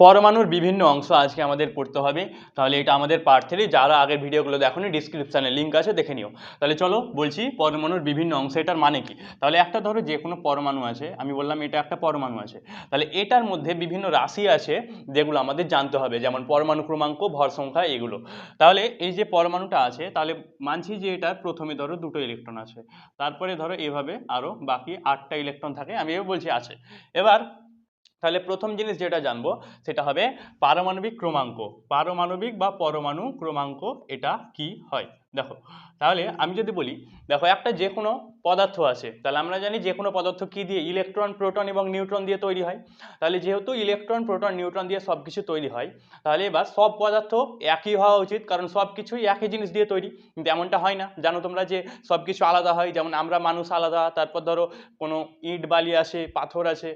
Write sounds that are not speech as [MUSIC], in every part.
পরমাণুর বিভিন্ন অংশ আজকে আমাদের পড়তে হবে। তাহলে এটা আমাদের পার্ট থ্রি যারা আগের ভিডিওগুলো দেখোনি ডিসক্রিপশানে লিঙ্ক আছে, দেখে নিও। তাহলে চলো বলছি পরমাণুর বিভিন্ন অংশ, এটার মানে কি? তাহলে একটা ধরো যে কোনো পরমাণু আছে, আমি বললাম এটা একটা পরমাণু আছে। তাহলে এটার মধ্যে বিভিন্ন রাশি আছে, যেগুলো আমাদের জানতে হবে, যেমন পরমাণু ক্রমাঙ্ক, ভর সংখ্যা, এগুলো। তাহলে এই যে পরমাণুটা আছে, তাহলে মানছি যে এটার প্রথমে ধরো দুটো ইলেকট্রন আছে। তারপরে ধরো এভাবে আরও বাকি আটটা ইলেকট্রন থাকে, আমি বলছি আছে। এবার তাহলে প্রথম জিনিস যেটা জানব, সেটা হবে পারমাণবিক ক্রমাঙ্ক। পারমাণবিক বা পরমাণু ক্রমাঙ্ক এটা কি হয়? দেখো, তাহলে আমি যদি বলি, দেখো একটা যে কোনো পদার্থ আছে, তাহলে আমরা জানি যে কোনো পদার্থ কি দিয়ে, ইলেকট্রন, প্রোটন এবং নিউট্রন দিয়ে তৈরি হয়। তাহলে যেহেতু ইলেকট্রন, প্রোটন, নিউট্রন দিয়ে সব কিছু তৈরি হয়, তাহলে এবার সব পদার্থ একই হওয়া উচিত, কারণ সব কিছুই একই জিনিস দিয়ে তৈরি। কিন্তু এমনটা হয় না। জানো তোমরা যে সব কিছু আলাদা হয়, যেমন আমরা মানুষ আলাদা, তারপর ধরো কোনো ইট বালি আছে পাথর আছে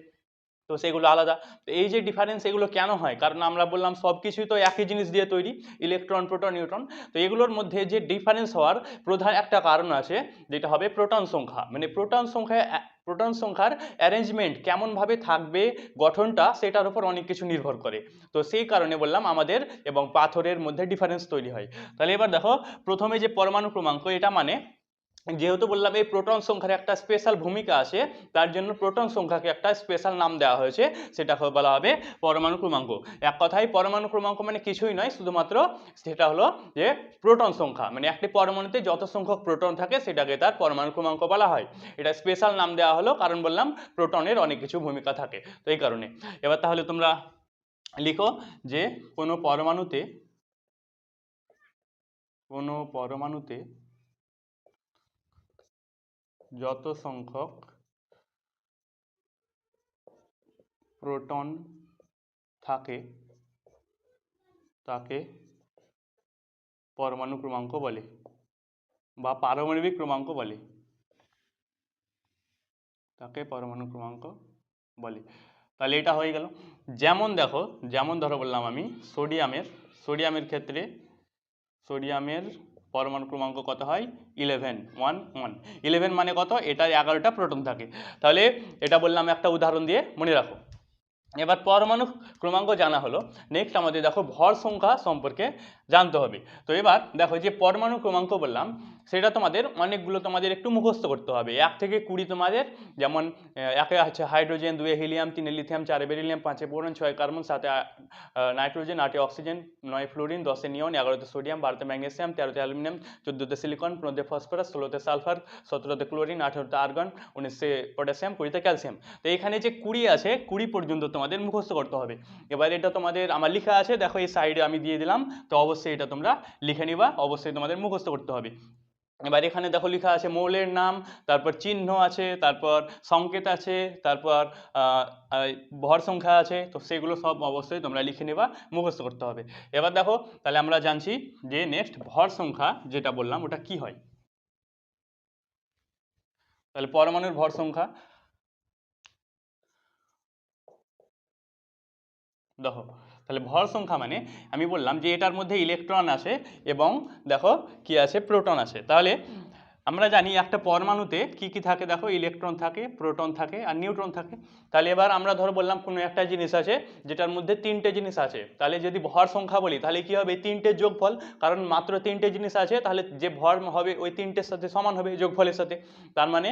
তো সেগুলো আলাদা। তো এই যে ডিফারেন্স এগুলো কেন হয়? কারণ আমরা বললাম সব কিছুই তো একই জিনিস দিয়ে তৈরি ইলেকট্রন প্রোটন নিউট্রন তো এগুলোর মধ্যে যে ডিফারেন্স হওয়ার প্রধান একটা কারণ আছে, যেটা হবে প্রোটন সংখ্যা। মানে প্রোটন সংখ্যা প্রোটন সংখ্যার অ্যারেঞ্জমেন্ট কেমনভাবে থাকবে, গঠনটা সেটার উপর অনেক কিছু নির্ভর করে। তো সেই কারণে বললাম আমাদের এবং পাথরের মধ্যে ডিফারেন্স তৈরি হয়। তাহলে এবার দেখো, প্রথমে যে পরমাণু ক্রমাঙ্ক, এটা মানে যেহেতু বললাম এই প্রোটন সংখ্যার একটা স্পেশাল ভূমিকা আছে, তার জন্য প্রোটন সংখ্যাকে একটা স্পেশাল নাম দেওয়া হয়েছে সেটা বলা হবে পরমাণু ক্রমাঙ্ক। এক কথায় পরমাণু ক্রমাঙ্ক মানে কিছুই নয়, শুধুমাত্র সেটা হলো যে প্রোটন সংখ্যা। মানে একটি পরমাণুতে যত সংখ্যক প্রোটন থাকে, সেটাকে তার পরমাণু ক্রমাঙ্ক বলা হয়। এটা স্পেশাল নাম দেওয়া হলো, কারণ বললাম প্রোটনের অনেক কিছু ভূমিকা থাকে, তো এই কারণে। এবার তাহলে তোমরা লিখো যে কোনো পরমাণুতে কোনো পরমাণুতে যত সংখ্যক প্রোটন থাকে, তাকে পরমাণু ক্রমাঙ্ক বলে বা পারমাণবিক ক্রমাঙ্ক বলে। তাকে পরমাণু ক্রমাঙ্ক বলে। তাহলে এটা হয়ে গেল। যেমন দেখো, যেমন ধরো বললাম আমি, সোডিয়ামের সোডিয়ামের ক্ষেত্রে, সোডিয়ামের পরমাণু ক্রমাঙ্ক কত হয়? ইলেভেন ওয়ান ওয়ান ইলেভেন মানে কত? এটা এগারোটা প্রোটন থাকে। তাহলে এটা বললাম একটা উদাহরণ দিয়ে মনে রাখো। এবার পরমাণু ক্রমাঙ্ক জানা হলো। নেক্সট আমাদের দেখো ভর সংখ্যা সম্পর্কে জানতে হবে। তো এবার দেখো যে পরমাণু ক্রমাঙ্ক বললাম সেটা তোমাদের অনেকগুলো তোমাদের একটু মুখস্থ করতে হবে। এক থেকে কুড়ি তোমাদের যেমন একে আছে হাইড্রোজেন দুয়ে হিলিয়াম তিনে লিথিয়াম চারে বেরিলিয়াম পাঁচে বোরন ছয় কার্বন আহ, নাইট্রোজেন আটে অক্সিজেন নয় ফ্লোরিন দশে নিয়ন এগারোতে সোডিয়াম বারোতে ম্যাগনেসিয়াম তেরোতে অ্যালুমিনিয়াম চোদ্দোতে সিলিকন পনেরোতে ফসফরাস ষোলোতে সালফার সতেরোতে ক্লোরিন আঠেরোতে আর্গন উনিশে পটাশিয়াম কুড়িতে ক্যালসিয়াম। তো এখানে যে কুড়ি আছে কুড়ি পর্যন্ত তোমাদের মুখস্থ করতে হবে। এবার এটা তোমাদের আমার লেখা আছে দেখো এই সাইডে আমি দিয়ে দিলাম। তো অবশ্যই এটা তোমরা লিখে নিবা, অবশ্যই তোমাদের মুখস্থ করতে হবে। এবার এখানে দেখো লেখা আছে মৌলের নাম, তারপর চিহ্ন আছে, তারপর সংকেত আছে, তারপর ভর সংখ্যা আছে, তো সেগুলো সব অবশ্যই তোমরা লিখে নেবা, মুখস্থ করতে হবে। এবার দেখো, তাহলে আমরা জানছি যে নেক্সট ভর সংখ্যা যেটা বললাম, ওটা কি হয়? তাহলে পরমাণুর ভর সংখ্যা, দেখো তাহলে ভর সংখ্যা মানে আমি বললাম যে এটার মধ্যে ইলেকট্রন আছে এবং দেখো কি আছে প্রোটন আছে তাহলে আমরা জানি একটা পরমাণুতে কি কি থাকে, দেখো ইলেকট্রন থাকে প্রোটন থাকে আর নিউট্রন থাকে। তাহলে এবার আমরা ধরো বললাম কোনো একটা জিনিস আছে যেটার মধ্যে তিনটে জিনিস আছে। তাহলে যদি ভর সংখ্যা বলি, তাহলে কি হবে? তিনটে যোগফল। কারণ মাত্র তিনটে জিনিস আছে, তাহলে যে ভর হবে ওই তিনটের সাথে সমান হবে যোগফলের সাথে। তার মানে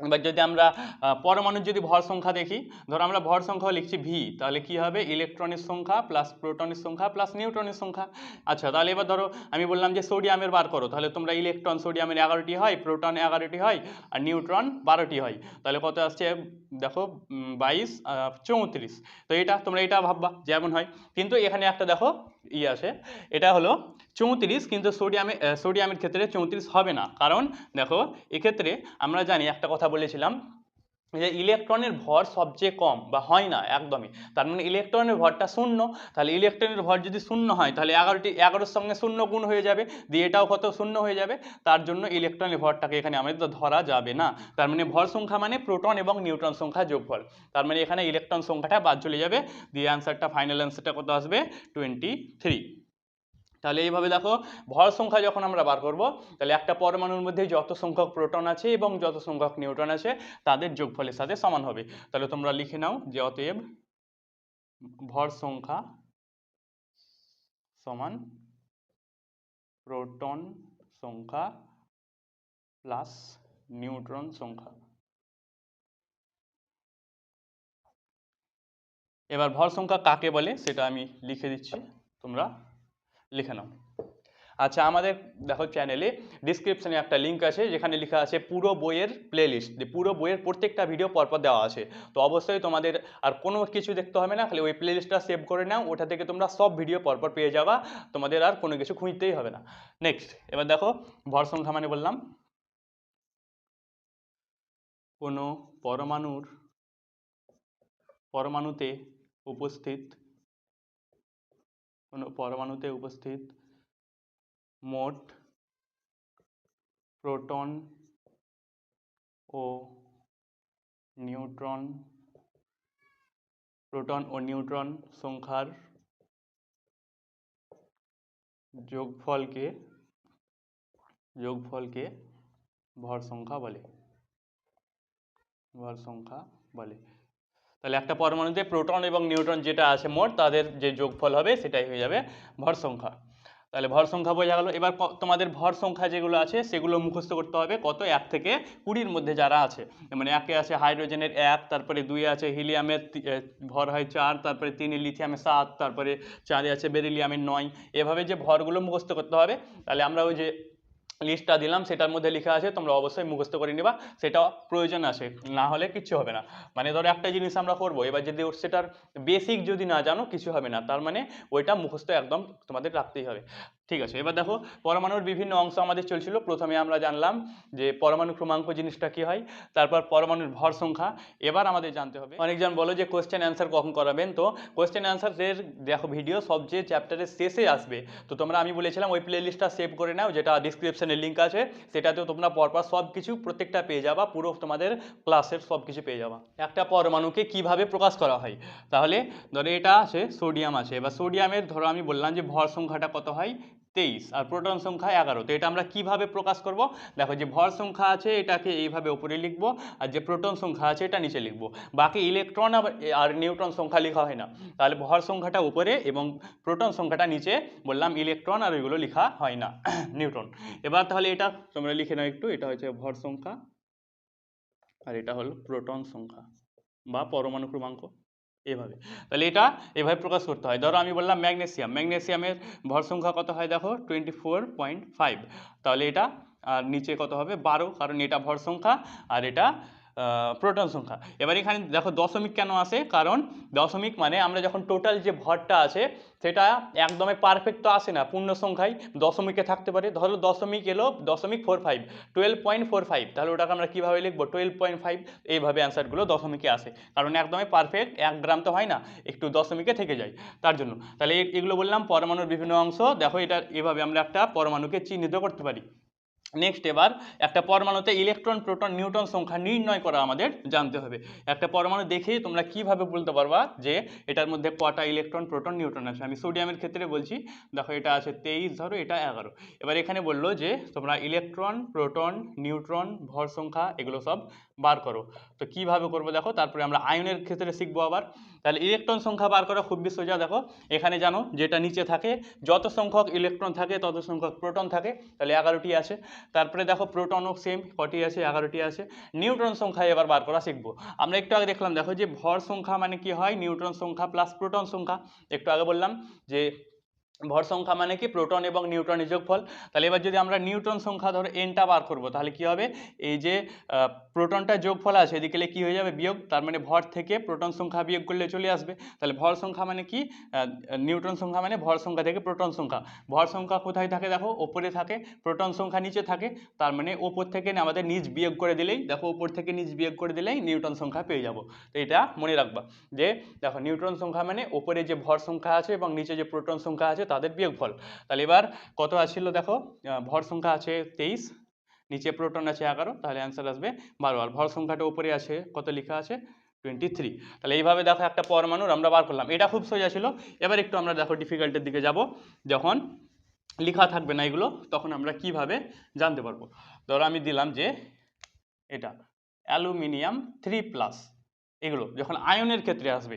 এবার যদি আমরা পরমাণুর যদি ভর সংখ্যা দেখি, ধরো আমরা ভর সংখ্যা লিখছি ভি তাহলে কি হবে? ইলেকট্রনের সংখ্যা প্লাস প্রোটনের সংখ্যা প্লাস নিউট্রনের সংখ্যা। আচ্ছা তাহলে এবার ধরো, আমি বললাম যে সোডিয়ামের বার করো, তাহলে তোমরা ইলেকট্রন সোডিয়ামের এগারোটি হয়, প্রোটন এগারোটি হয়, আর নিউট্রন বারোটি হয়। তাহলে কত আসছে? দেখো বাইশ চৌত্রিশ। তো এটা, তোমরা এটা ভাববা যেমন হয়। কিন্তু এখানে একটা দেখো ই আসে। এটা হলো চৌত্রিশ, কিন্তু সোডিয়ামে সোডিয়ামের ক্ষেত্রে চৌত্রিশ হবে না। কারণ দেখো, এক্ষেত্রে আমরা জানি একটা কথা বলেছিলাম যে ইলেকট্রনের ভর সবচেয়ে কম বা হয় না একদমই। তার মানে ইলেকট্রনের ভরটা শূন্য, তাহলে ইলেকট্রনের ভর যদি শূন্য হয়, তাহলে এগারোটি, এগারোর সঙ্গে শূন্য গুণ হয়ে যাবে, দিয়ে এটাও কত শূন্য হয়ে যাবে? তার জন্য ইলেকট্রনের ভরটাকে এখানে আমাদের তো ধরা যাবে না। তার মানে ভর সংখ্যা মানে প্রোটন এবং নিউট্রন সংখ্যা যোগফল। তার মানে এখানে ইলেকট্রন সংখ্যাটা বাদ চলে যাবে। দিয়ে অ্যান্সারটা ফাইনাল অ্যান্সারটা কত আসবে? টোয়েন্টি থ্রি তাহলে এইভাবে দেখো, ভর সংখ্যা যখন আমরা বার করব, তাহলে একটা পরমাণুর মধ্যে যত সংখ্যক প্রোটন আছে এবং যত সংখ্যক নিউট্রন আছে, তাদের যোগফলের সাথে সমান হবে। তাহলে তোমরা লিখে নাও যে অতএব ভর সংখ্যা সমান প্রোটন সংখ্যা প্লাস নিউট্রন সংখ্যা। এবার ভর সংখ্যা কাকে বলে, সেটা আমি লিখে দিচ্ছি। তোমরা লিখে নাও। আচ্ছা আমাদের দেখো চ্যানেলে ডিসক্রিপশনে একটা লিঙ্ক আছে, যেখানে লেখা আছে পুরো বইয়ের প্লেলিস্ট পুরো বইয়ের প্রত্যেকটা ভিডিও পরপর দেওয়া আছে। তো অবশ্যই তোমাদের আর কোনো কিছু দেখতে হবে না, খালি ওই প্লেলিস্টটা সেভ করে নাও, ওটা থেকে তোমরা সব ভিডিও পরপর পেয়ে যাবা। তোমাদের আর কোনো কিছু খুঁজতেই হবে না। নেক্সট এবার দেখো ভর সংখ্যা মানে বললাম। কোনো পরমাণুর, পরমাণুতে উপস্থিত পরমাণুতে উপস্থিত মোট প্রোটন ও নিউট্রন, প্রোটন ও নিউট্রন সংখ্যার যোগফলকে যোগফলকে ভর সংখ্যা বলে, ভর সংখ্যা বলে। তাহলে একটা পরমাণুতে প্রোটন এবং নিউট্রন যেটা আছে মোট, তাদের যে যোগফল হবে সেটাই হয়ে যাবে ভর সংখ্যা। তাহলে ভর সংখ্যা বোঝা গেল। এবার তোমাদের ভর সংখ্যা যেগুলো আছে সেগুলো মুখস্থ করতে হবে কত? এক থেকে কুড়ির মধ্যে যারা আছে। মানে একে আছে হাইড্রোজেনের এক, তারপরে দুই আছে হিলিয়ামের ভর হয় চার, তারপরে তিনে লিথিয়ামের সাত, তারপরে চারে আছে বেরিলিয়ামের নয়। এভাবে যে ভরগুলো মুখস্থ করতে হবে, তাহলে আমরা ওই যে লিস্টটা দিলাম, সেটার মধ্যে লেখা আছে, তোমরা অবশ্যই মুখস্থ করে নিবা, সেটা প্রয়োজন আছে, না হলে কিচ্ছু হবে না। মানে ধরো একটা জিনিস আমরা করব, এবার যদি সেটার বেসিক যদি না জানো, কিছু হবে না, তার মানে ওইটা মুখস্থ একদম তোমাদের রাখতেই হবে। ঠিক আছে। এবার দেখো, পরমাণুর বিভিন্ন অংশ আমাদের চলছিল। প্রথমে আমরা জানলাম যে পরমাণু ক্রমাঙ্ক জিনিসটা কি হয়, তারপর পরমাণুর ভর সংখ্যা। এবার আমাদের জানতে হবে, অনেকজন বলো যে কোয়েশ্চেন অ্যান্সার কখন করাবেন? তো কোয়েশ্চেন অ্যান্সারের দেখো ভিডিও সবচেয়ে চ্যাপ্টারের শেষে আসবে। তো তোমরা আমি বলেছিলাম ওই প্লেলিস্টটা সেভ করে নাও, যেটা ডিসক্রিপশনে লিঙ্ক আছে। সেটাতেও তোমরা পরপর সব কিছু প্রত্যেকটা পেয়ে যাবা, পুরো তোমাদের ক্লাসের সব কিছু পেয়ে যাবা। একটা পরমাণুকে কীভাবে প্রকাশ করা হয়? তাহলে ধরো এটা আছে সোডিয়াম আছে। এবার সোডিয়ামের ধরো আমি বললাম যে ভর সংখ্যাটা কত হয়? তেইশ আর প্রোটন সংখ্যা এগারো। তো এটা আমরা কীভাবে প্রকাশ করব? দেখো যে ভর সংখ্যা আছে, এটাকে এইভাবে উপরে লিখব, আর যে প্রোটন সংখ্যা আছে, এটা নিচে লিখব। বাকি ইলেকট্রন আর নিউট্রন সংখ্যা লেখা হয় না। তাহলে ভর সংখ্যাটা উপরে এবং প্রোটন সংখ্যাটা নিচে, বললাম ইলেকট্রন আর ওইগুলো লেখা হয় না, [CLEARS THROAT] নিউট্রন। এবার তাহলে এটা তোমরা লিখে নাও একটু, এটা হচ্ছে ভর সংখ্যা, আর এটা হলো প্রোটন সংখ্যা বা পরমাণু ক্রমাঙ্ক। এভাবে। তাহলে এটা এভাবে প্রকাশ করতে হয়। ধরো আমি বললাম ম্যাগনেসিয়াম। ম্যাগনেসিয়ামের ভর সংখ্যা কত হয় দেখো? Twenty four point five. তাহলে এটা, আর নিচে কত হবে? বারো। কারণ এটা ভর সংখ্যা আর এটা প্রোটন সংখ্যা। এবার এখানে দেখো দশমিক কেন আসে? কারণ দশমিক মানে আমরা যখন টোটাল যে ভরটা আছে, সেটা একদমই পারফেক্ট তো আসে না, পূর্ণ সংখ্যায় দশমিকে থাকতে পারে। ধরো দশমিক এলো দশমিক four five twelve point four five তাহলে ওটাকে আমরা কীভাবে লিখব? টুয়েলভ পয়েন্ট ফাইভ এইভাবে অ্যান্সারগুলো দশমিকে আসে। কারণ একদমই পারফেক্ট এক গ্রাম তো হয় না, একটু দশমিকে থেকে যায়, তার জন্য। তাহলে এগুলো বললাম, পরমাণুর বিভিন্ন অংশ। দেখো এটা এভাবে আমরা একটা পরমাণুকে চিহ্নিত করতে পারি। নেক্সট এবার একটা পরমাণুতে ইলেকট্রন প্রোটন নিউটন সংখ্যা নির্ণয় করা আমাদের জানতে হবে। একটা পরমাণু দেখেই তোমরা কীভাবে বলতে পারবা যে এটার মধ্যে কটা ইলেকট্রন প্রোটন নিউটন আছে? আমি সোডিয়ামের ক্ষেত্রে বলছি, দেখো এটা আছে তেইশ, ধরো এটা এগারো। এবার এখানে বলল যে তোমরা ইলেকট্রন প্রোটন নিউট্রন ভর সংখ্যা এগুলো সব বার করো। তো কীভাবে করব দেখো? তারপরে আমরা আয়নের ক্ষেত্রে শিখব আবার। তাহলে ইলেকট্রন সংখ্যা বার করা খুবই সোজা দেখো, এখানে জানো, যেটা নিচে থাকে, যত সংখ্যক ইলেকট্রন থাকে, তত সংখ্যক প্রোটন থাকে। তাহলে এগারোটি আছে। তারপরে দেখো প্রোটনও সেম কটি আছে? এগারোটি আছে। নিউট্রন সংখ্যা এবার বার করা শিখব। আমরা একটু আগে দেখলাম, দেখো যে ভর সংখ্যা মানে কি হয়? নিউট্রন সংখ্যা প্লাস প্রোটন সংখ্যা। একটু আগে বললাম যে ভর সংখ্যা মানে কি? প্রোটন এবং নিউট্রনের যোগফল তাহলে এবার যদি আমরা নিউট্রন সংখ্যা ধরো এনটা বার করব, তাহলে কি হবে? এই যে প্রোটনটা যোগফল আছে, এদিকে কি হয়ে যাবে? বিয়োগ। তার মানে ভর থেকে প্রোটন সংখ্যা বিয়োগ করলে চলে আসবে। তাহলে ভর সংখ্যা মানে কি? নিউট্রন সংখ্যা মানে ভর সংখ্যা থেকে প্রোটন সংখ্যা। ভর সংখ্যা কোথায় থাকে দেখো? ওপরে থাকে, প্রোটন সংখ্যা নিচে থাকে। তার মানে ওপর থেকে আমাদের নিচ বিয়োগ করে দিলেই, দেখো ওপর থেকে নিচ বিয়োগ করে দিলেই নিউটন সংখ্যা পেয়ে যাব। তো এটা মনে রাখবা যে, দেখো নিউট্রন সংখ্যা মানে ওপরে যে ভর সংখ্যা আছে এবং নিচে যে প্রোটন সংখ্যা আছে তাদের বিয়োগফল। তাহলে এবার কত আছিল দেখো? ভর সংখ্যা আছে তেইশ, নিচে প্রোটন আছে এগারো, তাহলে অ্যান্সার আসবে বারো। আর ভর সংখ্যাটা উপরে আছে, কত লেখা আছে? টোয়েন্টি থ্রি তাহলে এইভাবে দেখো একটা পরমাণুর আমরা বার করলাম। এটা খুব সোজা ছিল। এবার একটু আমরা দেখো ডিফিকাল্টের দিকে যাব। যখন লেখা থাকবে না এগুলো, তখন আমরা কীভাবে জানতে পারব? ধরো আমি দিলাম যে এটা, অ্যালুমিনিয়াম থ্রি প্লাস। এগুলো যখন আয়নের ক্ষেত্রে আসবে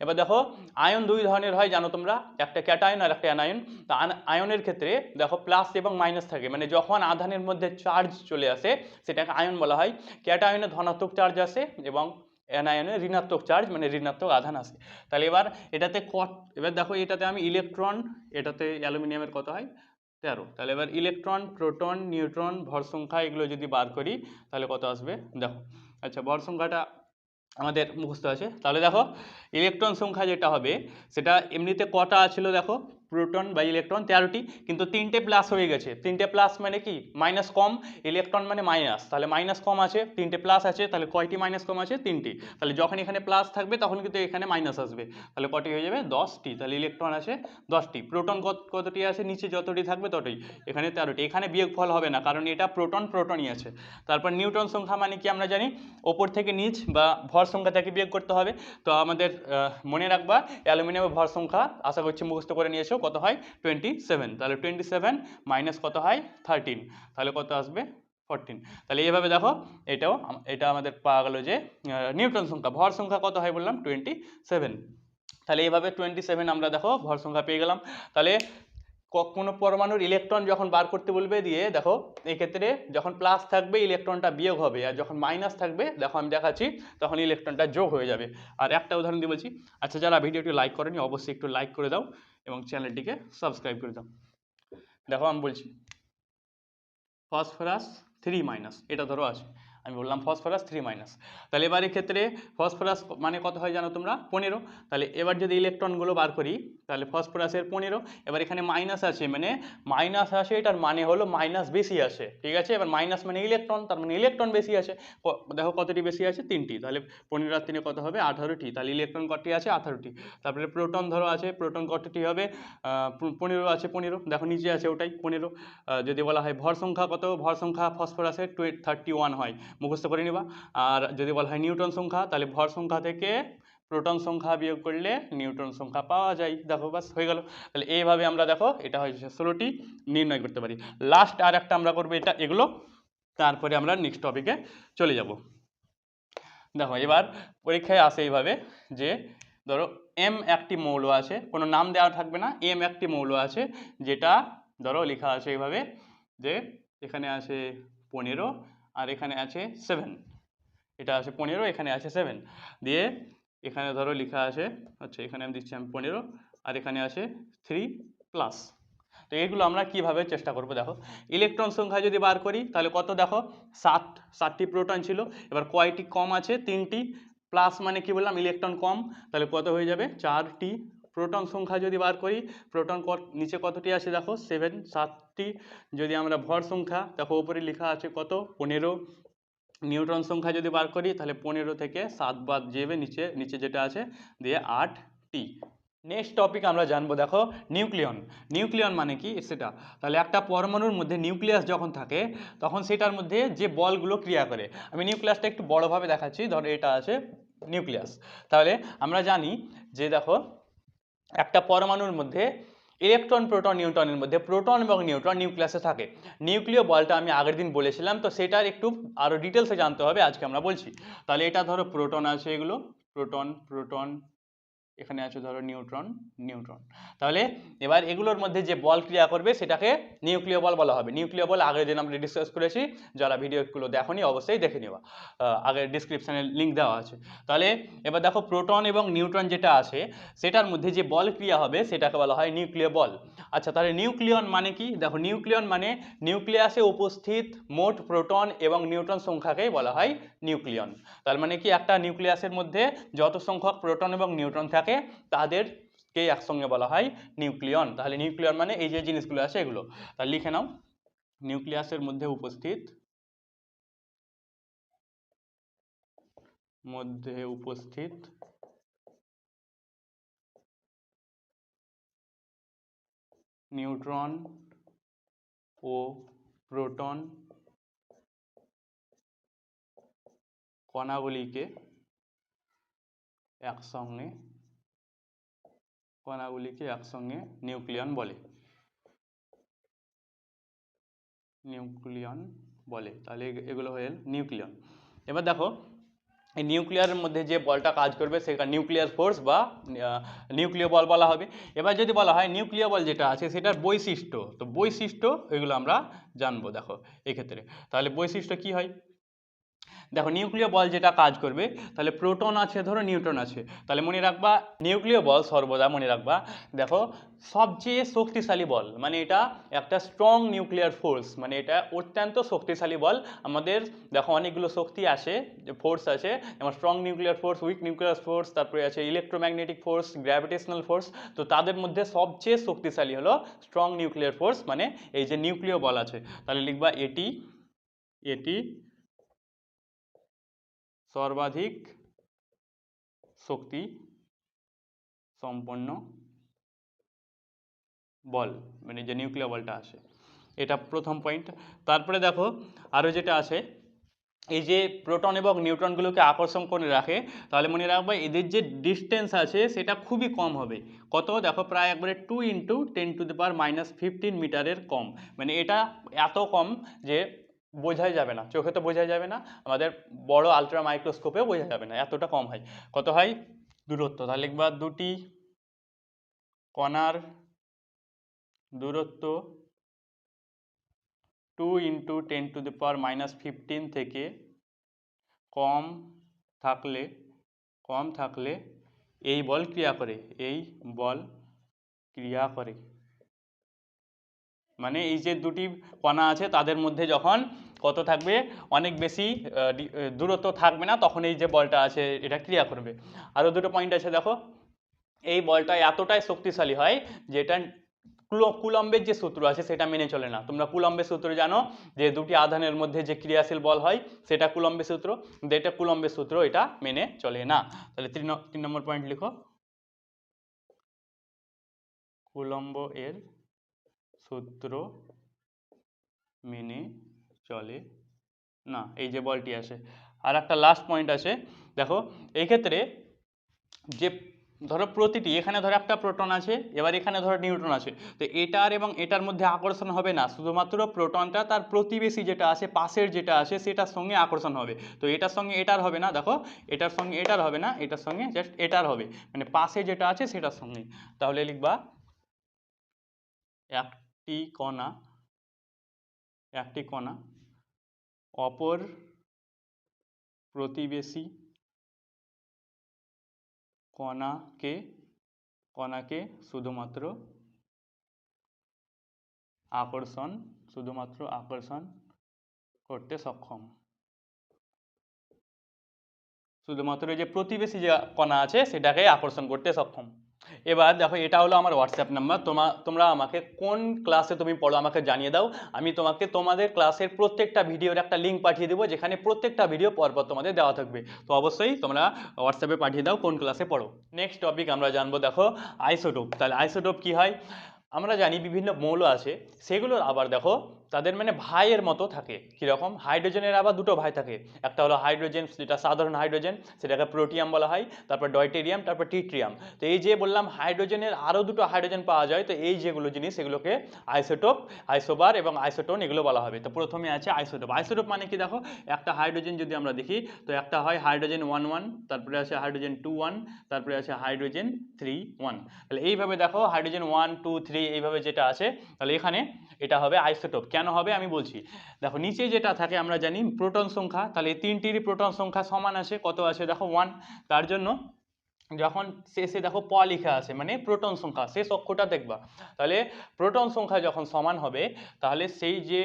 এবার দেখো, আয়ন দুই ধরনের হয়, জানো তোমরা? একটা ক্যাটায়ন আর একটা অ্যানায়ন। তা আয়নের ক্ষেত্রে দেখো প্লাস এবং মাইনাস থাকে। মানে যখন আধানের মধ্যে চার্জ চলে আসে, সেটাকে আয়ন বলা হয়। ক্যাটায়নে ধনাত্মক চার্জ আসে এবং অ্যানায়নে ঋণাত্মক চার্জ মানে ঋণাত্মক আধান আসে। তাহলে এবার এটাতে কট এবার দেখো, এটাতে আমি ইলেকট্রন এটাতে অ্যালুমিনিয়ামের কত হয়? তেরো। তাহলে এবার ইলেকট্রন প্রোটন নিউট্রন ভর সংখ্যা এগুলো যদি বার করি, তাহলে কত আসবে? দেখো। আচ্ছা ভর সংখ্যাটা আমাদের মুখস্থ আছে। তাহলে দেখো ইলেকট্রন সংখ্যা যেটা হবে সেটা এমনিতে কটা ছিল দেখো? প্রোটন বা ইলেকট্রন তেরোটি কিন্তু তিনটে প্লাস হয়ে গেছে। তিনটে প্লাস মানে কি? মাইনাস কম, ইলেকট্রন মানে মাইনাস তাহলে মাইনাস কম আছে, তিনটে প্লাস আছে, তাহলে কয়টি মাইনাস কম আছে? তিনটি। তাহলে যখন এখানে প্লাস থাকবে, তখন কিন্তু এখানে মাইনাস আসবে। তাহলে কটি হয়ে যাবে? দশটি। তাহলে ইলেকট্রন আছে দশটি। প্রোটন কত, কতটি আছে? নিচে যতটি থাকবে ততই। এখানে তেরোটি। এখানে বিয়োগফল হবে না, কারণ এটা প্রোটন, প্রোটনই আছে। তারপর নিউটন সংখ্যা মানে কি আমরা জানি? ওপর থেকে নিচ বা ভর সংখ্যা থেকে বিয়োগ করতে হবে। তো আমাদের মনে রাখবা অ্যালুমিনিয়ামের ভর সংখ্যা, আশা করছি মুখস্থ করে নিয়েছো। কত হয়? টোয়েন্টি সেভেন তাহলে টোয়েন্টি সেভেন মাইনাস কত হয়? থার্টিন তাহলে কত আসবে? ফোরটিন তাহলে এইভাবে দেখো, এটাও এটা আমাদের পাওয়া গেলো যে নিউটন সংখ্যা। ভর সংখ্যা কত হয় বললাম? টোয়েন্টি সেভেন তাহলে এইভাবে টোয়েন্টি সেভেন আমরা দেখো, ভর সংখ্যা পেয়ে গেলাম। তাহলে কোনো পরমাণুর ইলেকট্রন যখন বার করতে বলবে দিয়ে দেখো এই ক্ষেত্রে যখন প্লাস থাকবে ইলেকট্রনটা বিয়োগ হবে। আর যখন মাইনাস থাকবে, দেখো আমি দেখাচ্ছি, তখন ইলেকট্রনটা যোগ হয়ে যাবে। আর একটা উদাহরণ দিয়ে বলছি। আচ্ছা যারা ভিডিওটি লাইক করেনি, অবশ্যই একটু লাইক করে দাও। এবং চ্যানেলটিকে সাবস্ক্রাইব করে দাও। দেখো আমি বলছি। ফসফরাস থ্রি মাইনাস এটা ধরো আছে আমি বললাম ফসফরাস থ্রি মাইনাস তাহলে এবার ক্ষেত্রে ফসফরাস মানে কত হয় জানো তোমরা? পনেরো। তাহলে এবার যদি ইলেকট্রনগুলো বার করি, তাহলে ফসফরাসের পনেরো। এবার এখানে মাইনাস আছে মানে মাইনাস আসে, এটার মানে হলো মাইনাস বেশি আসে। ঠিক আছে? এবার মাইনাস মানে ইলেকট্রন তার মানে ইলেকট্রন বেশি আছে দেখো কতটি বেশি আছে তিনটি। তাহলে পনেরো আর তিনে কত হবে? আঠারোটি। তাহলে ইলেকট্রন কটি আছে আঠারোটি। তারপরে প্রোটন ধরো আছে প্রোটন কতটি হবে পনেরো আছে পনেরো। দেখো নিচে আছে ওটাই, পনেরো। যদি বলা হয় ভর সংখ্যা কত? ভর সংখ্যা ফসফরাসের টু থার্টি ওয়ান হয়। মুখস্থ করে নিবা। আর যদি বলা হয় নিউটন সংখ্যা, তাহলে ভর সংখ্যা থেকে প্রোটন সংখ্যা বিয়োগ করলে নিউটন সংখ্যা পাওয়া যায়। দেখো বাস হয়ে গেল। তাহলে এইভাবে আমরা দেখো, এটা হয়েছে ষোলোটি, নির্ণয় করতে পারি। লাস্ট আর একটা আমরা করব এটা, এগুলো। তারপরে আমরা নেক্সট টপিকে চলে যাব। দেখো, এবার পরীক্ষায় আসে এইভাবে যে, ধরো এম একটি মৌল আছে, কোনো নাম দেওয়া থাকবে না এম একটি মৌল আছে, যেটা, ধরো, লেখা আছে এইভাবে যে, এখানে আছে পনেরো আর এখানে আছে সেভেন এটা আছে পনেরো, এখানে আছে সেভেন দিয়ে এখানে ধরো লেখা আছে আচ্ছা এখানে আমি দিচ্ছি আমি পনেরো, আর এখানে আছে থ্রি প্লাস তো এইগুলো আমরা কীভাবে চেষ্টা করব দেখো। ইলেকট্রন সংখ্যা যদি বার করি, তাহলে কত দেখো? সাত। সাতটি প্রোটন ছিল। এবার কয়টি কম আছে? তিনটি। প্লাস মানে কি বললাম? ইলেকট্রন কম। তাহলে কত হয়ে যাবে? চারটি প্রোটন সংখ্যা যদি বার করি প্রোটন নিচে কতটি আছে দেখো? সেভেন সাতটি। যদি আমরা ভর সংখ্যা, দেখো ওপরে লেখা আছে কত? পনেরো। নিউট্রন সংখ্যা যদি বার করি, তাহলে পনেরো থেকে সাত বাদ যাবে নিচে নিচে যেটা আছে, দিয়ে আটটি। নেক্সট টপিক আমরা জানব, দেখো, নিউক্লিয়ন। নিউক্লিয়ন মানে কি? সেটা। তাহলে একটা পরমাণুর মধ্যে নিউক্লিয়াস যখন থাকে, তখন সেটার মধ্যে যে বলগুলো ক্রিয়া করে। আমি নিউক্লিয়াসটা একটু বড়োভাবে দেখাচ্ছি, ধরো এটা আছে নিউক্লিয়াস। তাহলে আমরা জানি যে, দেখো একটা পরমাণুর মধ্যে ইলেকট্রন প্রোটন নিউট্রনের মধ্যে প্রোটন এবং নিউট্রন নিউক্লিয়াসে থাকে। নিউক্লিয় বলটা আমি আগের দিন বলেছিলাম, তো সেটার একটু আরও ডিটেলসে জানতে হবে, আজকে আমরা বলছি। তাহলে এটা ধরো প্রোটন আছে এগুলো প্রোটন প্রোটন এখানে আছে ধরো নিউট্রন নিউট্রন। তাহলে এবার এগুলোর মধ্যে যে বল ক্রিয়া করবে সেটাকে নিউক্লিয় বল বলা হবে। নিউক্লিয় বল আগের দিন আমরা ডিসকাস করেছি, যারা ভিডিওগুলো দেখোনি অবশ্যই দেখে নেওয়া আগের ডিসক্রিপশানে লিঙ্ক দেওয়া আছে। তাহলে এবার দেখো প্রোটন এবং নিউট্রন যেটা আছে, সেটার মধ্যে যে বল ক্রিয়া হবে সেটাকে বলা হয় নিউক্লিয় বল। আচ্ছা তাহলে নিউক্লিয়ন মানে কি? দেখো নিউক্লিয়ন মানে নিউক্লিয়াসে উপস্থিত মোট প্রোটন এবং নিউট্রন সংখ্যাকেই বলা হয় নিউক্লিয়ন। তার মানে কি? একটা নিউক্লিয়াসের মধ্যে যত সংখ্যক প্রোটন এবং নিউট্রন থাকে তাদেরকে একসঙ্গে বলা হয় নিউক্লিয়ন। তাহলে নিউক্লিয়ন মানে এই যে জিনিসগুলো আছে এগুলো। তাহলে লিখে নাও। নিউক্লিয়াসের মধ্যে উপস্থিত মধ্যে উপস্থিত নিউট্রন ও প্রোটন কণাগুলিকে একসঙ্গে কণাগুলিকে একসঙ্গে নিউক্লিয়ন বলে। নিউক্লিয়ন বলে। তাহলে এগ- এগুলো হয়ে নিউক্লিয়ন। এবার দেখো, এই নিউক্লিয়ারের মধ্যে যে বলটা কাজ করবে সেটা নিউক্লিয়ার ফোর্স বা নিউক্লিয় বল বলা হবে। এবার যদি বলা হয় নিউক্লিয় বল যেটা আছে সেটার বৈশিষ্ট্য, তো বৈশিষ্ট্য এগুলো আমরা জানব দেখো এক্ষেত্রে। তাহলে বৈশিষ্ট্য কি হয়? দেখো নিউক্লিয় বল যেটা কাজ করবে, তাহলে প্রোটন আছে, ধরো নিউট্রন আছে। তাহলে মনে রাখবা নিউক্লিয় বল সর্বদা মনে রাখবা, দেখো, সবচেয়ে শক্তিশালী বল মানে এটা একটা স্ট্রং নিউক্লিয়ার ফোর্স মানে এটা অত্যন্ত শক্তিশালী বল আমাদের, দেখো, অনেকগুলো শক্তি আসে ফোর্স আছে যেমন strong nuclear force weak nuclear force তারপরে আছে ইলেকট্রোম্যাগনেটিক ফোর্স গ্র্যাভিটেশনাল ফোর্স তো তাদের মধ্যে সবচেয়ে শক্তিশালী হলো স্ট্রং নিউক্লিয়ার ফোর্স মানে এই যে নিউক্লিয় বল আছে। তাহলে লিখবা এটি এটি সর্বাধিক শক্তি সম্পন্ন বল মানে যে নিউক্লিয়ার বলটা আছে এটা প্রথম পয়েন্ট তারপরে দেখো আরও যেটা আছে, এই যে প্রোটন এবং নিউট্রনগুলোকে আকর্ষণ করে রাখে, তাহলে মনে রাখবে এদের যে ডিস্টেন্স আছে, সেটা খুবই কম হবে। কত? দেখো, প্রায় একবারে two into ten to the power minus fifteen মিটারের কম। মানে এটা এত কম যে বোঝাই যাবে না। চোখে তো বোঝাই যাবে না, আমাদের বড় আলট্রা মাইক্রোস্কোপেও বোঝা যাবে না, এতটা কম হয়। কত হয়? দূরত্ব। তাহলে লিখবা দুটি কণার দূরত্ব two into ten to the power minus fifteen থেকে কম থাকলে কম থাকলে এই বল ক্রিয়া করে, এই বল ক্রিয়া করে। মানে এই যে দুটি কণা আছে, তাদের মধ্যে যখন কত থাকবে, অনেক বেশি দূরত্ব থাকবে না, তখন এই যে বলটা আছে, এটা ক্রিয়া করবে। আরও দুটো পয়েন্ট আছে, দেখো। এই বলটা এতটাই শক্তিশালী হয় যেটা কুল- কুলম্বের যে সূত্র আছে, সেটা মেনে চলে না। তোমরা কুলম্বের সূত্র জানো যে দুটি আধানের মধ্যে যে ক্রিয়াশীল বল হয়, সেটা কুলম্বের সূত্র এটা কুলম্বের সূত্র, এটা মেনে চলে না। তাহলে তিন নম্বর পয়েন্ট লিখো। কুলম্ব এর সূত্র মেনে চলে। না, এই যে বলটি আছে আর একটা লাস্ট পয়েন্ট আছে দেখো এই ক্ষেত্রে যে, ধরো প্রতিটি, এখানে ধরো একটা প্রোটন আছে, এবার এখানে ধরো নিউট্রন আছে। তো এটার এবং এটার মধ্যে আকর্ষণ হবে না। শুধুমাত্র প্রোটনটা তার প্রতিবেশী যেটা আছে, পাশের যেটা আছে, সেটার সঙ্গে আকর্ষণ হবে। তো এটার সঙ্গে এটার হবে না, দেখো, এটার সঙ্গে এটার হবে না, এটার সঙ্গে জাস্ট এটার হবে। মানে পাশে যেটা আছে, সেটার সঙ্গে। তাহলে লিখবা একটি কণা একটি কণা, অপর প্রতিবেশী কণাকে কণাকে শুধুমাত্র আকর্ষণ শুধুমাত্র আকর্ষণ করতে সক্ষম। শুধুমাত্র যে প্রতিবেশী যে কণা আছে, সেটাকে আকর্ষণ করতে সক্ষম। এবার দেখো, এটা হলো আমার হোয়াটসঅ্যাপ নাম্বার তোমা, তোমরা আমাকে কোন ক্লাসে তুমি পড়ো আমাকে জানিয়ে দাও। আমি তোমাকে তোমাদের ক্লাসের প্রত্যেকটা ভিডিওর একটা লিঙ্ক পাঠিয়ে দেবো, যেখানে প্রত্যেকটা ভিডিও পরপর তোমাদের দেওয়া থাকবে। তো অবশ্যই তোমরা হোয়াটসঅ্যাপে পাঠিয়ে দাও কোন ক্লাসে পড়ো। নেক্সট টপিক আমরা জানব, দেখো আইসোটোপ তাহলে আইসোটোপ কি হয়? আমরা জানি বিভিন্ন মৌল আছে, সেগুলোর আবার দেখো তাদের মানে ভাইয়ের মতো থাকে। কীরকম? হাইড্রোজেনের আবার দুটো ভাই থাকে। একটা হলো হাইড্রোজেন, যেটা সাধারণ হাইড্রোজেন, সেটাকে প্রোটিয়াম বলা হয়, তারপর ডয়টেরিয়াম, তারপর টিট্রিয়াম। তো এই যে বললাম, হাইড্রোজেনের আরও দুটো হাইড্রোজেন পাওয়া যায়, তো এই যেগুলো জিনিস, এগুলোকে আইসোটোপ, আইসোবার এবং আইসোটোন এগুলো বলা হবে। তো প্রথমে আছে আইসোটোপ। আইসোটোপ মানে কি দেখো? একটা হাইড্রোজেন যদি আমরা দেখি, তো একটা হয় হাইড্রোজেন ওয়ান ওয়ান, তারপরে আছে হাইড্রোজেন টু ওয়ান, তারপরে আছে হাইড্রোজেন থ্রি ওয়ান। তাহলে এইভাবে দেখো, হাইড্রোজেন ওয়ান, টু, থ্রি, এইভাবে যেটা আছে, তাহলে এখানে এটা হবে আইসোটোপ। কেন হবে আমি বলছি। দেখো, নিচে যেটা থাকে, আমরা জানি প্রোটন সংখ্যা, তাহলে তিনটিরই প্রোটন সংখ্যা সমান আছে কত আছে দেখো ওয়ান তার জন্য যখন শেষে দেখো প লেখা আছে মানে প্রোটন সংখ্যা, শেষ অক্ষরটা দেখবা। তাহলে প্রোটন সংখ্যা যখন সমান হবে, তাহলে সেই যে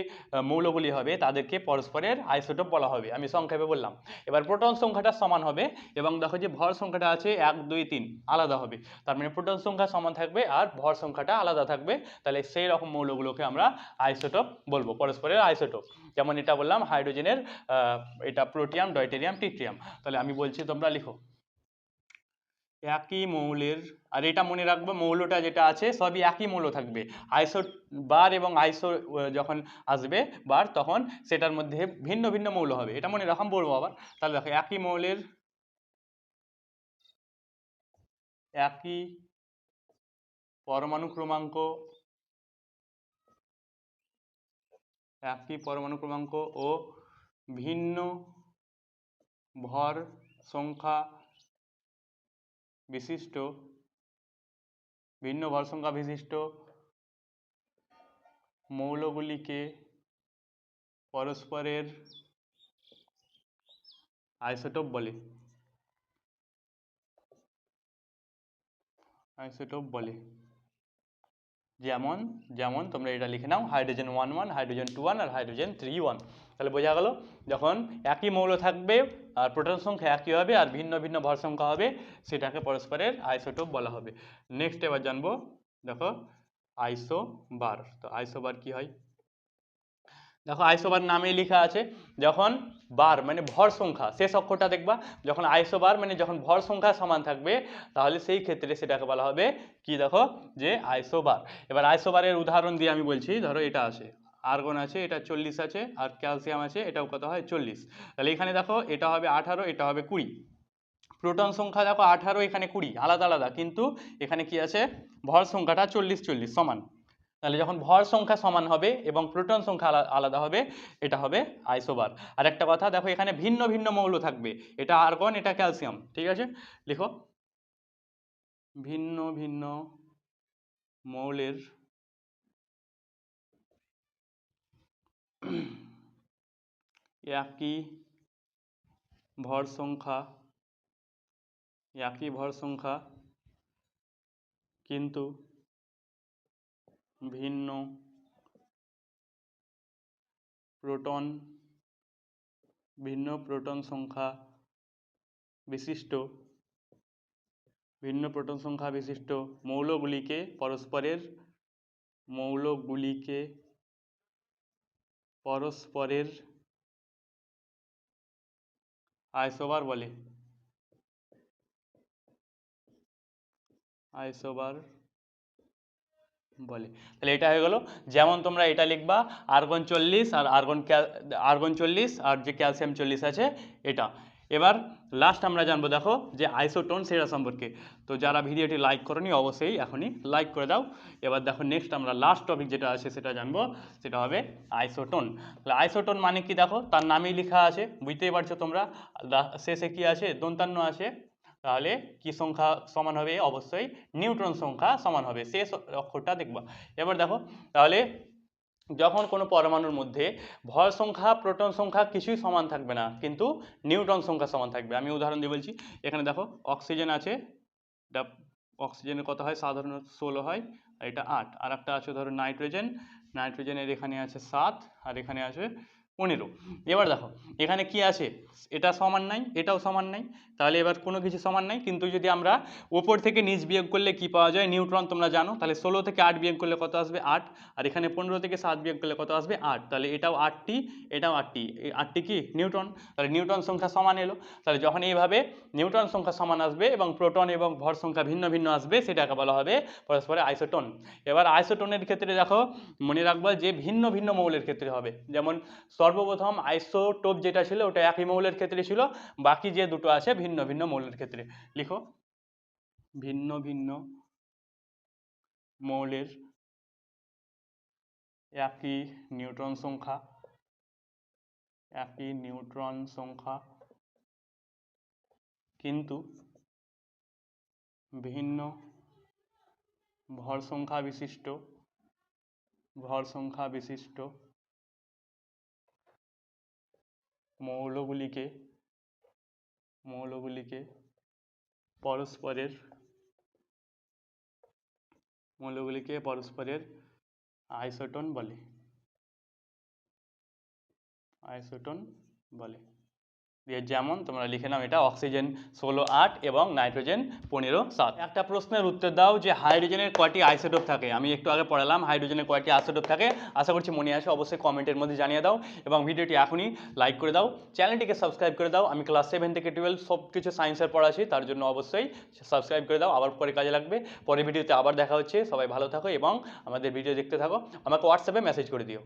মৌলগুলি হবে, তাদেরকে পরস্পরের আইসোটোপ বলা হবে। আমি সংক্ষেপে বললাম। এবার প্রোটন সংখ্যাটা সমান হবে এবং দেখো যে ভর সংখ্যাটা আছে এক, দুই, তিন, আলাদা হবে। তার মানে প্রোটন সংখ্যা সমান থাকবে আর ভর সংখ্যাটা আলাদা থাকবে। তাহলে সেই রকম মৌলগুলোকে আমরা আইসোটোপ বলব, পরস্পরের আইসোটোপ। যেমন এটা বললাম, হাইড্রোজেনের এটা প্রোটিয়াম ডয়টেরিয়াম টিট্রিয়াম তাহলে আমি বলছি তোমরা লিখো। একই মৌলের, আর এটা মনে রাখব মৌলটা যেটা আছে সবই একই মৌল থাকবে। আইসো বার এবং আইসো যখন আসবে বার, তখন সেটার মধ্যে ভিন্ন ভিন্ন মৌল হবে। এটা মনে রাখাম বলব আবার। তাহলে দেখো, একই মৌলের একই পরমাণু ক্রমাঙ্ক, একই পরমাণু ক্রমাঙ্ক ও ভিন্ন ভর সংখ্যা বিশিষ্ট ভিন্ন ভর সংখ্যা বিশিষ্ট মৌলগুলিকে পরস্পরের আইসোটোপ বলে। আইসোটোপ বলে। যেমন যেমন তোমরা এটা লিখে নাও hydrogen one one hydrogen two one আর হাইড্রোজেন থ্রি ওয়ান তাহলে বোঝা গেল, যখন একই মৌল থাকবে আর প্রোটন সংখ্যা একই হবে আর ভিন্ন ভিন্ন ভর সংখ্যা হবে, সেটাকে পরস্পরের আইসোটোপ বলা হবে। নেক্সট এবার জানব, দেখো আইসো বার তো আইসো বার কী হয়? দেখো আইসোবার নামে লেখা আছে, যখন বার মানে ভর সংখ্যা, শেষ অক্ষরটা দেখবা, যখন আইসোবার মানে যখন ভর সংখ্যা সমান থাকবে, তাহলে সেই ক্ষেত্রে সেটাকে বলা হবে কি দেখো? যে আইসোবার। এবার আইসোবারের উদাহরণ দিয়ে আমি বলছি, ধরো এটা আছে, আর্গন আছে, এটা চল্লিশ আছে, আর ক্যালসিয়াম আছে, এটাও কত হয়? চল্লিশ। তাহলে এখানে দেখো, এটা হবে আঠারো, এটা হবে কুড়ি। প্রোটন সংখ্যা দেখো আঠারো, এখানে কুড়ি, আলাদা আলাদা, কিন্তু এখানে কি আছে? ভর সংখ্যাটা চল্লিশ চল্লিশ, সমান। তাহলে যখন ভর সংখ্যা সমান হবে এবং প্রোটন সংখ্যা আলা- আলাদা হবে, এটা হবে আইসোবার। আর একটা কথা, দেখো এখানে ভিন্ন ভিন্ন মৌল থাকবে। এটা আর্গন, এটা ক্যালসিয়াম, ঠিক আছে? লিখো। ভিন্ন ভিন্ন মৌলের একই ভর সংখ্যা, একই ভর সংখ্যা, কিন্তু ভিন্ন। প্রোটন ভিন্ন প্রোটন সংখ্যা বিশিষ্ট। ভিন্ন প্রোটন সংখ্যা বিশিষ্ট মৌলগুলিকে পরস্পরের মৌলগুলিকে পরস্পরের আইসোবার বলে। আইসোবার বলে। তাহলে এটা হয়ে গেল। যেমন তোমরা এটা লিখবা আর্গন চল্লিশ আর আর্গন আর্গন চল্লিশ আর যে ক্যালসিয়াম চল্লিশ আছে, এটা। এবার লাস্ট আমরা জানব, দেখো, যে আইসোটোন সেটা সম্পর্কে। তো যারা ভিডিওটি লাইক করনি, অবশ্যই এখনই লাইক করে দাও। এবার দেখো নেক্সট আমরা লাস্ট টপিক যেটা আছে, সেটা জানব, সেটা হবে আইসোটোন তাহলে আইসোটোন মানে কি, দেখো, তার নামেই লেখা আছে। বুঝতেই পারছ তোমরা। শেষে কি আছে? দন্তান্ন আছে। তাহলে কি সংখ্যা সমান হবে? অবশ্যই নিউট্রন সংখ্যা সমান হবে। শেষ অক্ষরটা দেখবা। এবার দেখো, তাহলে যখন কোনো পরমাণুর মধ্যে ভর সংখ্যা, প্রোটন সংখ্যা কিছুই সমান থাকবে না, কিন্তু নিউট্রন সংখ্যা সমান থাকবে। আমি উদাহরণ দিয়ে বলছি, এখানে দেখো, অক্সিজেন আছে, এটা অক্সিজেনের কত হয়? সাধারণত ষোলো হয়, আর এটা আট। আর একটা আছে, ধরো নাইট্রোজেন। নাইট্রোজেনের এখানে আছে সাত, আর এখানে আছে পনেরো। এবার দেখো, এখানে কি আছে? এটা সমান নাই, এটাও সমান নাই, তাহলে এবার কোনো কিছু সমান নাই, কিন্তু যদি আমরা ওপর থেকে নিচ বিয়োগ করলে কি পাওয়া যায়? নিউট্রন, তোমরা জানো। তাহলে ষোলো থেকে আট বিয়োগ করলে কত আসবে? আট। আর এখানে পনেরো থেকে সাত বিয়োগ করলে কত আসবে? আট। তাহলে এটাও আটটি এটাও আটটি। এই আটটি কি? নিউট্রন। তাহলে নিউট্রন সংখ্যা সমান এলো। তাহলে যখন এইভাবে নিউট্রন সংখ্যা সমান আসবে এবং প্রোটন এবং ভর সংখ্যা ভিন্ন ভিন্ন আসবে, সেটাকে বলা হবে পরস্পরে আইসোটোন। এবার আইসোটোনের ক্ষেত্রে দেখো, মনে রাখবা যে ভিন্ন ভিন্ন মৌলের ক্ষেত্রে হবে। যেমন সর্বপ্রথম আইসোটোপ যেটা ছিল, ওটা একই মৌলের ক্ষেত্রে ছিল, বাকি যে দুটো আছে ভিন্ন ভিন্ন মৌলের ক্ষেত্রে। লিখো। ভিন্ন ভিন্ন মৌলের একই নিউট্রন সংখ্যা, একই নিউট্রন সংখ্যা, কিন্তু ভিন্ন ভর সংখ্যা বিশিষ্ট, ভর সংখ্যা বিশিষ্ট মৌলগুলিকে মৌলগুলিকে পরস্পরের মৌলগুলিকে পরস্পরের আইসোটোন বলে। আইসোটোন বলে। দিয়ে যেমন তোমরা লিখে নাও এটা অক্সিজেন ষোলো আট এবং নাইট্রোজেন পনেরো সাত। একটা প্রশ্নের উত্তর দাও যে হাইড্রোজেনের কয়টি আইসোটোপ থাকে? আমি একটু আগে পড়ালাম হাইড্রোজেনের কয়টি আইসোটোপ থাকে। আশা করছি মনে আছে অবশ্যই কমেন্টের মধ্যে জানিয়ে দাও এবং ভিডিওটি এখনই লাইক করে দাও। চ্যানেলটিকে সাবস্ক্রাইব করে দাও। আমি ক্লাস সেভেন থেকে টুয়েলভ সব কিছু সায়েন্সের পড়াচ্ছি, তার জন্য অবশ্যই সাবস্ক্রাইব করে দাও। আবার পরে কাজে লাগবে। পরের ভিডিওতে আবার দেখা হচ্ছে। সবাই ভালো থাকো এবং আমাদের ভিডিও দেখতে থাকো। আমাকে হোয়াটসঅ্যাপে মেসেজ করে দিও।